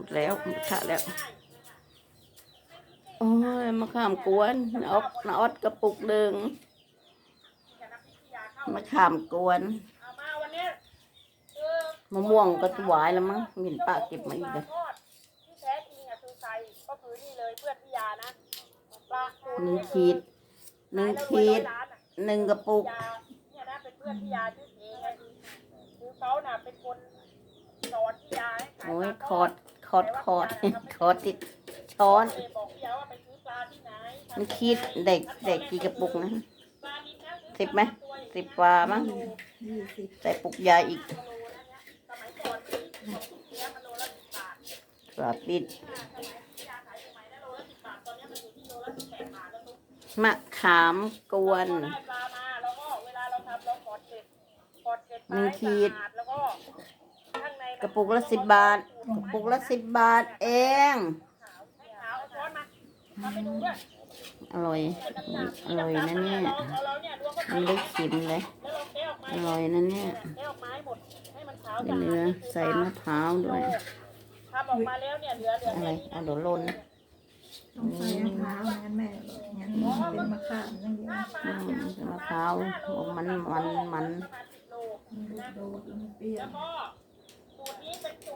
หมดแล้วหมดค่ะแล้ว โอ้ยมะขามกวนนาออกนาออดกระปุกหนึ่งมะขามกวนเอามาวันเนี้ยคือมะม่วงก็จะหวายแล้วมั้งเห็นป้าเก็บมาอีกเลยทอดที่แท้จริงอะคือใครก็คือนี่เลยเพื่อนพี่ยานะปลาตัวหนึ่งนี้ขีดหนึ่งขีดหนึ่งกระปุกยาเนี่ยนะเป็นเพื่อนพี่ยาชื่อเองไงคือเขาน่ะเป็นคนสอนพี่ยาให้ขายโอ้ยปลาคอด คอดคอดคอดติดช้อนเลยบอกพี่ยาว่าไปซื้อปลาที่ไหนมันคิดเด็กเด็กกี่กระปุกนะปลานิลนะซื้อสิบไหมสิบกว่ามั้งยี่สิบใส่ปุกใหญ่อีกโลนะเนี่ยสมัยก่อนมันยี่สิบกว่าปีแล้วมันโลละสิบบาทปลาปิดพี่ยาขายใหม่ๆนะโลละสิบบาทตอนนี้มันอยู่ที่โลละสิบแปดบาทแล้วทุกมะขามกวนพอได้ปลามาแล้วก็เวลาเราทำเรากอดเกล็ดกอดเกล็ดหนึ่งขีดสะอาแล้ว ก็ข้างในมันกระปุกละสิบบาท กระปุกละสิบบาทเองขาวให้ขาวเอาช้อนมาทำไปดูด้วยอร่อย อร่อยนะเนี่ยเราเอาเราเนี่ยลวกก็มันได้ชิมเลยแล้วเราเทออกมาอร่อยนะเนี่ยเทออกมาให้หมดให้มันขาวได้เนื้อใส่มะพร้าวด้วยทำออกมาแล้วเนี่ยเหลือเหลืออะไรแค่นี้เอานะเดี๋ยวลนนะต้องใส่มะพร้าวงั้นแม่งั้นเป็นมะขามนั่นเองอืมมะพร้าวมันมันมันประมาณสิบโลมันโดดมันเปรี้ยว Mobil.